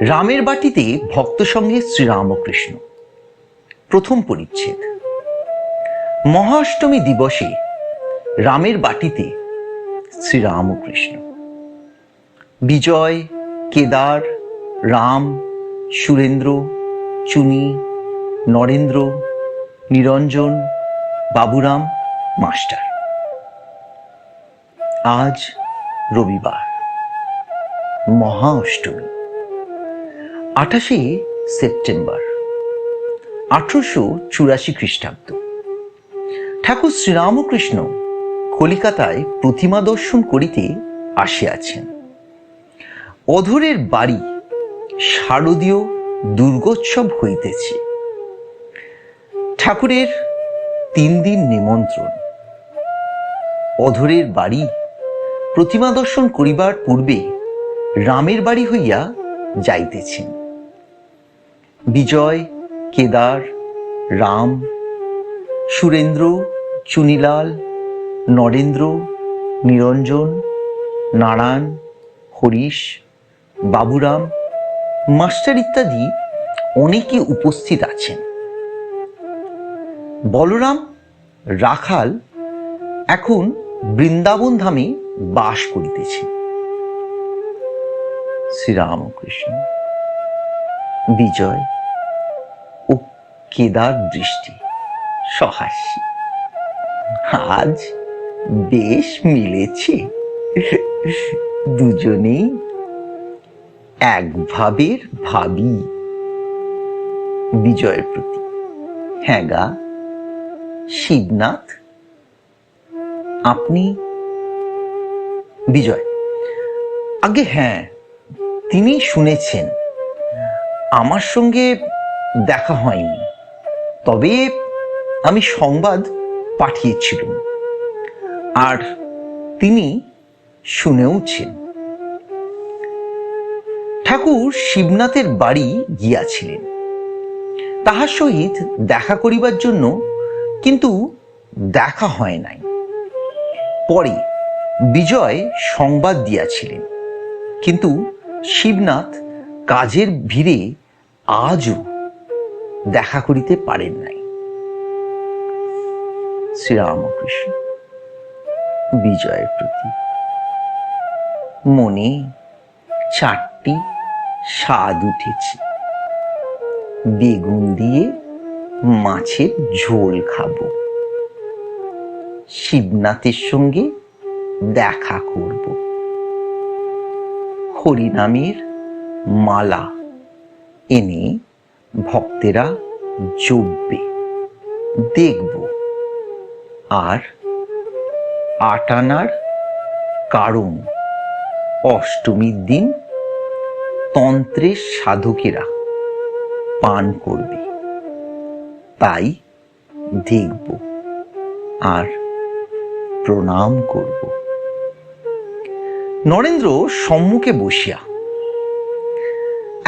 রামের বাটিতে ভক্ত সঙ্গে শ্রীরামকৃষ্ণ। প্রথম পরিচ্ছেদ। মহাষ্টমী দিবসে রামের বাটিতে শ্রীরামকৃষ্ণ। বিজয়, কেদার, রাম, সুরেন্দ্র, চুনি, নরেন্দ্র, নিরঞ্জন, বাবুরাম, মাস্টার। আজ রবিবার মহা অষ্টমী আঠাশে সেপ্টেম্বর, আঠারোশো চুরাশি খ্রিস্টাব্দ। ঠাকুর শ্রীরামকৃষ্ণ কলিকাতায় প্রতিমা দর্শন করিতে আসিয়াছেন। অধরের বাড়ি শারদীয় দুর্গোৎসব হইতেছে। ঠাকুরের তিন দিন নিমন্ত্রণ। অধরের বাড়ি প্রতিমা দর্শন করিবার পূর্বে রামের বাড়ি হইয়া যাইতেছেন। বিজয়, কেদার, রাম, সুরেন্দ্র, চুনিলাল, নরেন্দ্র, নিরঞ্জন, নারায়ণ, হরিশ, বাবুরাম, মাস্টার ইত্যাদি অনেকে উপস্থিত আছেন। বলরাম, রাখাল এখন বৃন্দাবন ধামে বাস করিতেছে শ্রীরামকৃষ্ণ, বিজয়। কেদার দৃষ্টি সহাস্যী আজ বেশ মিলেছে। দুজনেই এক ভাবের ভাবি। বিজয়ের প্রতি। হ্যাঁ গা, শিবনাথ, আপনি? বিজয়, আগে হ্যাঁ তিনি শুনেছেন। আমার সঙ্গে দেখা হয়নি। তবে আমি সংবাদ পাঠিয়েছিলাম। আর তিনি শুনেওছেন। ঠাকুর শিবনাথের বাড়ি গিয়াছিলেন। তাহার সহিত দেখা করিবার জন্য কিন্তু দেখা হয় নাই। পরে বিজয় সংবাদ দিয়াছিলেন। কিন্তু শিবনাথ কাজের ভিড়ে আজও দেখা করিতে পারেন নাই। শ্রীরামকৃষ্ণ, বিজয়ের প্রতি মনে চারটি স্বাদ উঠেছে। বেগুন দিয়ে মাছের ঝোল খাব। শিবনাথের সঙ্গে দেখা করব। হরিনামের মালা এনে ভক্তেরা জপবে দেখব। আর আটানার কারণ, অষ্টমীর দিন তন্ত্রের সাধকেরা পান করবে। তাই দেখব আর প্রণাম করব। নরেন্দ্র সম্মুখে বসিয়া,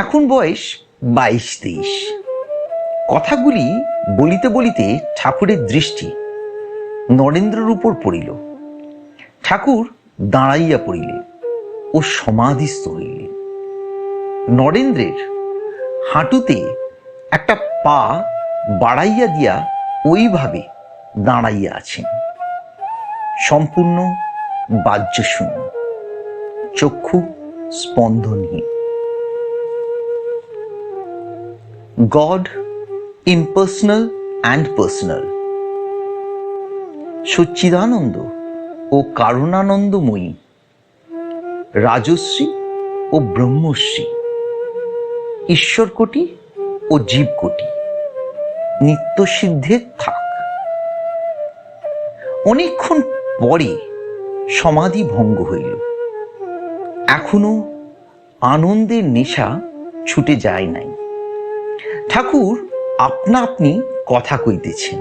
এখন বয়স বাইশ তেইশ। কথাগুলি বলিতে বলিতে ঠাকুরের দৃষ্টি নরেন্দ্রর উপর পড়িল। ঠাকুর দাঁড়াইয়া পড়িলেন ও সমাধিস্থ হইলেন। নরেন্দ্রের হাঁটুতে একটা পা বাড়াইয়া দিয়া ওইভাবে দাঁড়াইয়া আছেন। সম্পূর্ণ বাহ্যশূন্য। চক্ষু স্পন্দনহীন গড ইম্পার্সনাল অ্যান্ড পার্সোনাল সচ্চিদানন্দ ও কারণানন্দময়ী, রাজশ্রী ও ব্রহ্মশ্রী, ঈশ্বরকোটি ও জীবকোটি নিত্যসিদ্ধের থাক। অনেকক্ষণ পরে সমাধি ভঙ্গ হইল। এখনও আনন্দের নেশা ছুটে যায় নাই। ঠাকুর, আপনা আপনি কথা কইতেছেন।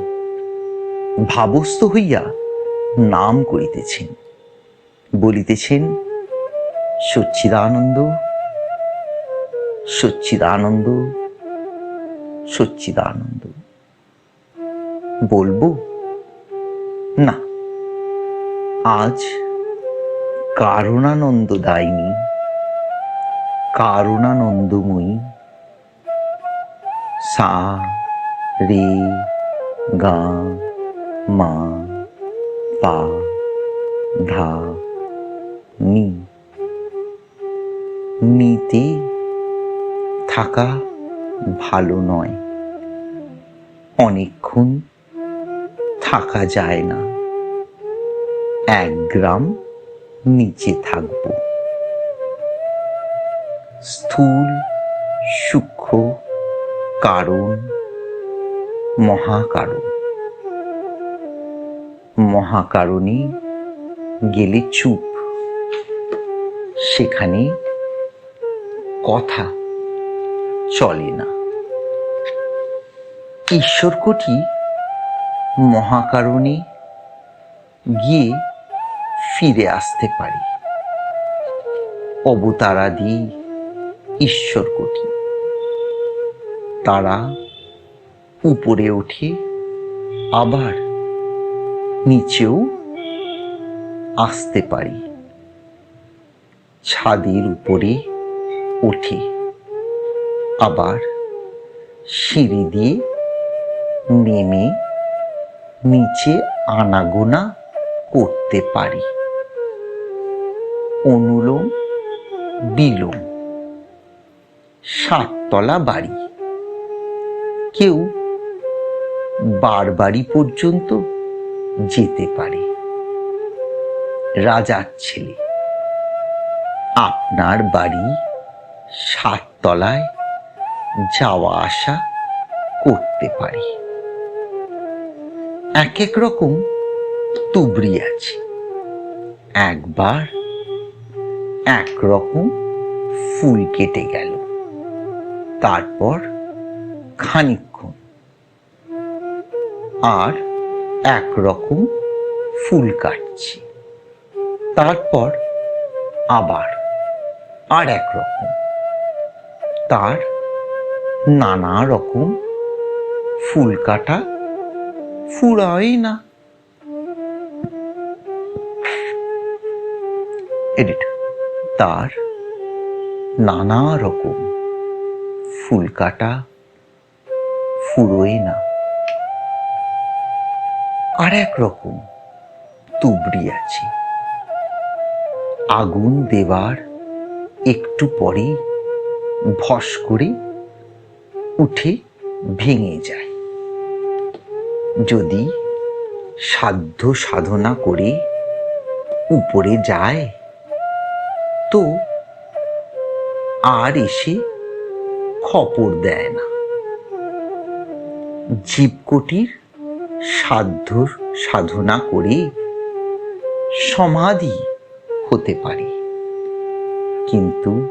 ভাবস্থ হইয়া নাম করিতেছেন। বলিতেছেন, সচ্চিদানন্দ সচ্চিদানন্দ সচ্চিদানন্দ। বলব, না, আজ কারণানন্দ দায়নি, কারুণানন্দময়ী সা, রে, গা, মা, পা, ধা, নি। নিতে থাকা ভালো নয়। অনেকক্ষণ থাকা যায় না। এক গ্রাম নিচে থাকব। স্থূল, সূক্ষ্ম কারণ মহাকারণ মহাকারণে গেলে চুপ। সেখানে কথা চলে না। ঈশ্বরকোটি মহাকারণে গিয়ে ফিরে আসতে পারি। অবতারাদি ঈশ্বরকোটি। তারা উপরে ওঠে আবার নিচেও আসতে পারি। ছাদের উপরে ওঠে আবার সিঁড়ি দিয়ে নেমে নিচে আনাগোনা করতে পারি। অনুলোম বিলোম সাততলা বাড়ি। কেউ বারবাড়ি পর্যন্ত যেতে পারে। রাজার ছেলে, আপনার বাড়ি সাততলায় যাওয়া আসা করতে পারি। এক এক রকম তুবড়ি আছে। একবার এক রকম ফুল কেটে গেল। তারপর খানিকক্ষণ। আর একরকম ফুল কাটছি। তারপর আবার আর এক রকম তার নানা রকম ফুল কাটা ফুরাই না। এডিট তার নানা রকম ফুল কাটা ফুরোয় না। আর এক রকম তুবড়ি আছে। আগুন দেবার একটু পরে ভস করে উঠে ভেঙে যায়। যদি সাধ্য সাধনা করে উপরে যায়, তো আর এসে খপর দেয় না। জীবকটির সাধ্য সাধনা করে সমাধি হতে পারে। কিন্তু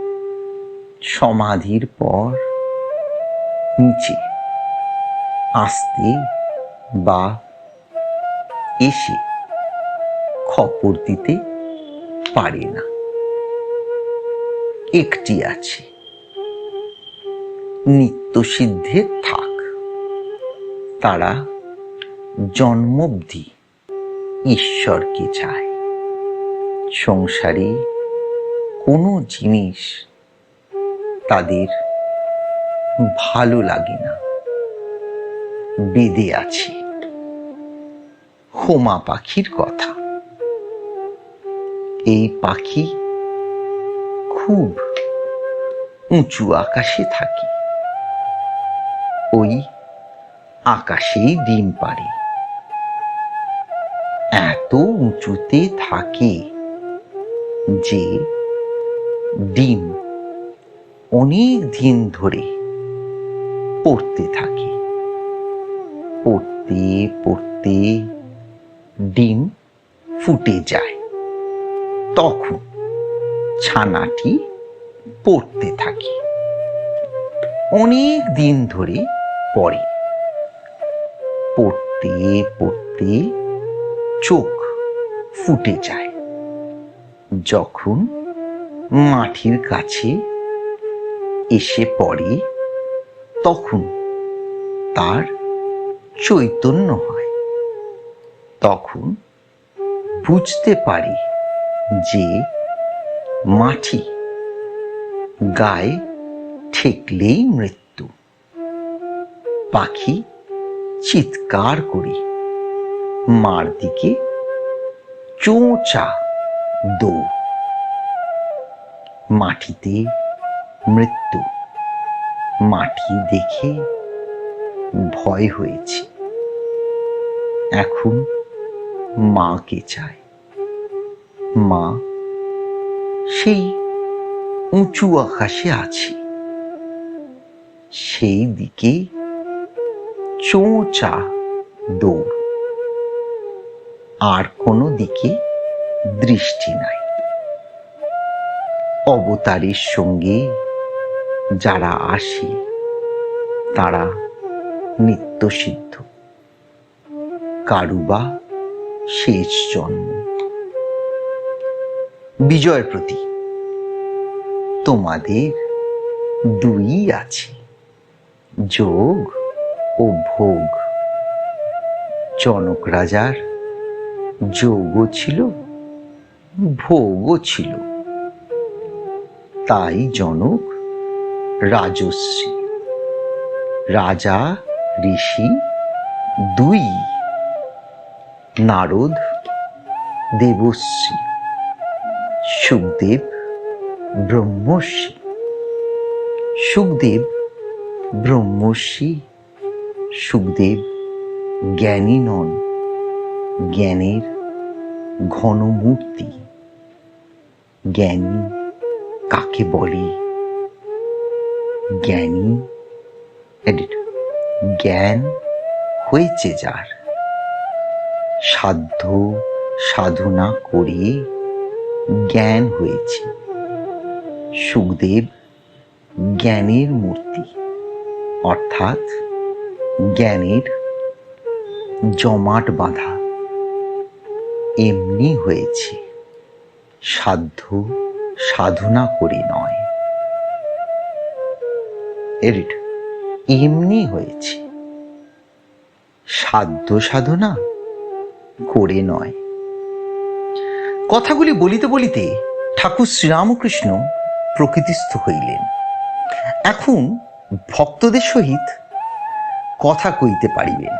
সমাধির পর নিচে, আসতে বা এসে খপর দিতে পারে না। একটি আছে। নিত্য সিদ্ধের থাক তারা জন্মব্ধি ঈশ্বরকে চায়? সংসারে কোনো জিনিস তাদের ভালো লাগে না। বেদে আছে। হোমা পাখির কথা। এই পাখি খুব উঁচু আকাশে থাকে। ওই আকাশেই ডিম পারে এত উঁচুতে থাকে যে ডিম অনেক দিন ধরে পড়তে থাকে। পড়তে পড়তে ডিম ফুটে যায়। তখন ছানাটি পড়তে থাকে। অনেক দিন ধরে পড়ে। পড়তে পড়তে চোখ ফুটে যায়। যখন মাটির কাছে এসে পড়ে, তখন তার চৈতন্য হয়। তখন বুঝতে পারি যে মাটি গায়ে ঠেকলেই মৃত্যু। পাখি চিৎকার করে। মার দিকে চোঁচা দৌড়। মাটিতে মৃত্যু। মাটি দেখে ভয় হয়েছে। এখন মাকে চায় মা সেই উঁচু আকাশে আছে। সেই দিকে চোঁচা দৌড় আর কোনো দিকে দৃষ্টি নাই। অবতারের সঙ্গে যারা আসে, তারা নিত্যসিদ্ধ। কারুবা শেষ জন্ম। বিজয়ের প্রতি তোমাদের দুই আছে। যোগ ও ভোগ। জনক রাজার যোগও ছিল, ভোগও ছিল। তাই জনক রাজশ্রী, রাজা, ঋষি, দুই নারদ, দেবশ্রী, সুখদেব, ব্রহ্মর্ষি। সুখদেব, ব্রহ্মর্ষি সুখদেব, জ্ঞানী নন, জ্ঞানের ঘনমূর্তি। জ্ঞানী কাকে বলে? জ্ঞানী এডিট জ্ঞান হয়েছে যার। সাধ্য সাধনা করে জ্ঞান হয়েছে। সুখদেব জ্ঞানের মূর্তি, অর্থাৎ জ্ঞানের জমাট বাঁধা। এমনি হয়েছে। সাধ্য সাধনা করে নয়। এডিট এমনি হয়েছে। সাধ্য সাধনা করে নয়। কথাগুলি বলিতে বলিতে ঠাকুর শ্রীরামকৃষ্ণ প্রকৃতিস্থ হইলেন। এখন ভক্তদের সহিত কথা কইতে পারিবেন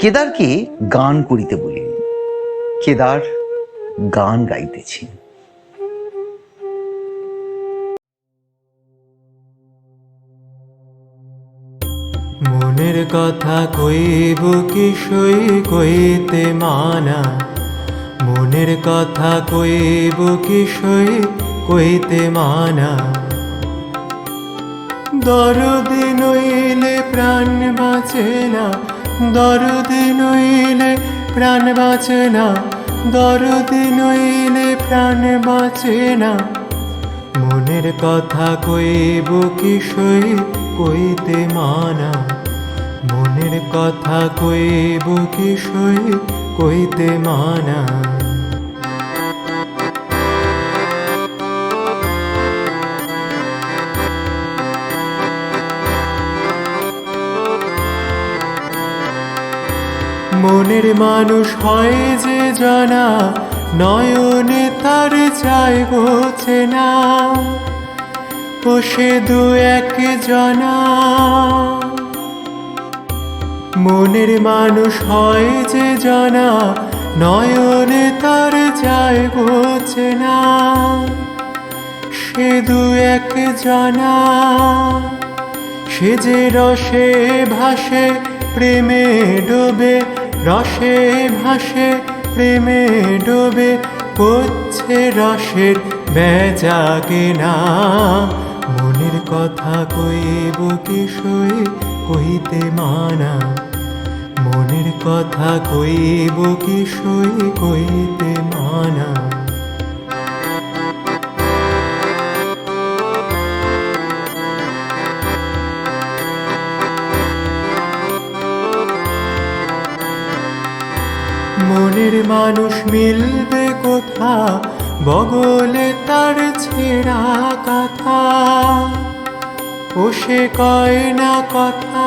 কেদারকে গান করিতে বলিলেন কেদার গান গাইতেছেন মনের কথা কইব কি সই কইতে মানা। মনের কথা কইব কি সই কইতে মানা। দরদি নইলে প্রাণ বাঁচে না। দরদি নইলে প্রাণ বাঁচে না। দরদি নইলে প্রাণ বাঁচে না। মনের কথা কইব কি সই কইতে মানা। মনের কথা কইব কি সই কইতে মানা। মনের মানুষ হয় যে জানা, নয়নে তার চাই বোঝে না সে দু এক জনা। মনের মানুষ হয় যে জানা, নয়নে তার চাই বোঝে না সে দু এক জনা। সে যে রসে ভাসে, প্রেমে ডোবে রসে ভাসে, প্রেমে ডোবে করছে রসের বেজাগে না মনের কথা কইব কি সই কইতে মানা। মনের কথা কইব কি সই কইতে মানা। মনের মানুষ মিলবে কোথা? বগলে তার ছেঁড়া কথা। ও সে কয় না কথা?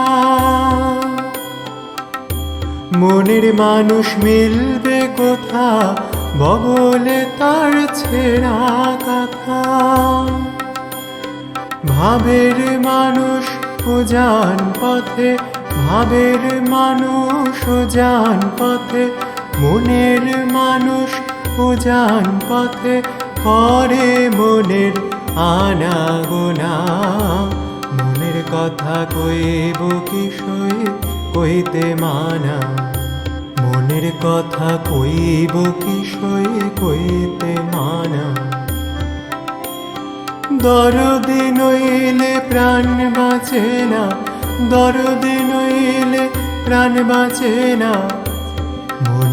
মনের মানুষ মিলবে কোথা? বগলে তার ছেঁড়া কথা। ভাবের মানুষ উজান পথে, ভাবের মানুষ উজান পথে মনের মানুষ উজান পথে করে মনের আনাগোনা। মনের কথা কইব সই কইতে মানা। মনের কথা কইব সই কইতে মানা। দরদি নইলে প্রাণ বাঁচে না, দরদি নইলে প্রাণ বাঁচে না।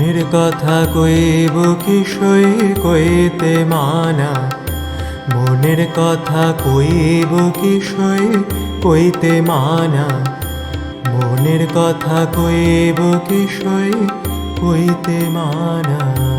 মনের কথা কইব কি সই কইতে মানা? মনের কথা কইব কি সই কইতে মানা? মনের কথা কইব কি সই কইতে মানা?